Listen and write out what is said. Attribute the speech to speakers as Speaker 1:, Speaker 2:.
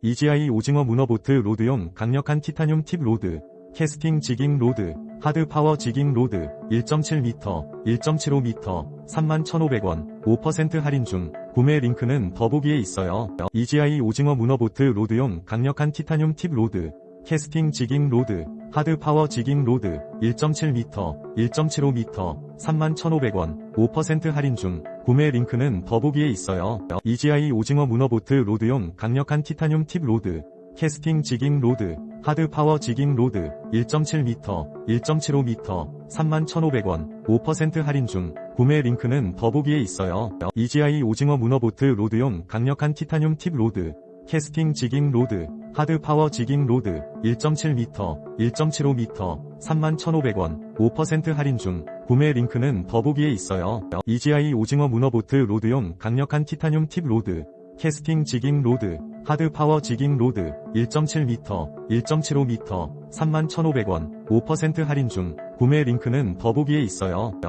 Speaker 1: EGI 오징어 문어보트 로드용 강력한 티타늄 팁 로드, 캐스팅 지깅 로드, 하드 파워 지깅 로드, 1.7m, 1.75m, 31,500원, 5% 할인 중, 구매 링크는 더보기에 있어요. EGI 오징어 문어보트 로드용 강력한 티타늄 팁 로드, 캐스팅 지깅 로드, 하드 파워 지깅 로드, 1.7m, 1.75m, 31,500원, 5% 할인 중, 구매 링크는 더보기에 있어요. EGI 오징어 문어보트 로드용 강력한 티타늄 팁 로드, 캐스팅 지깅 로드, 하드 파워 지깅 로드, 1.7m, 1.75m, 31,500원, 5% 할인 중, 구매 링크는 더보기에 있어요. EGI 오징어 문어보트 로드용 강력한 티타늄 팁 로드, 캐스팅 지깅 로드, 하드 파워 지깅 로드, 1.7m, 1.75m, 31,500원, 5% 할인 중, 구매 링크는 더보기에 있어요. EGI 오징어 문어보트 로드용 강력한 티타늄 팁 로드, 캐스팅 지깅 로드, 하드 파워 지깅 로드, 1.7m, 1.75m, 31,500원, 5% 할인 중, 구매 링크는 더보기에 있어요.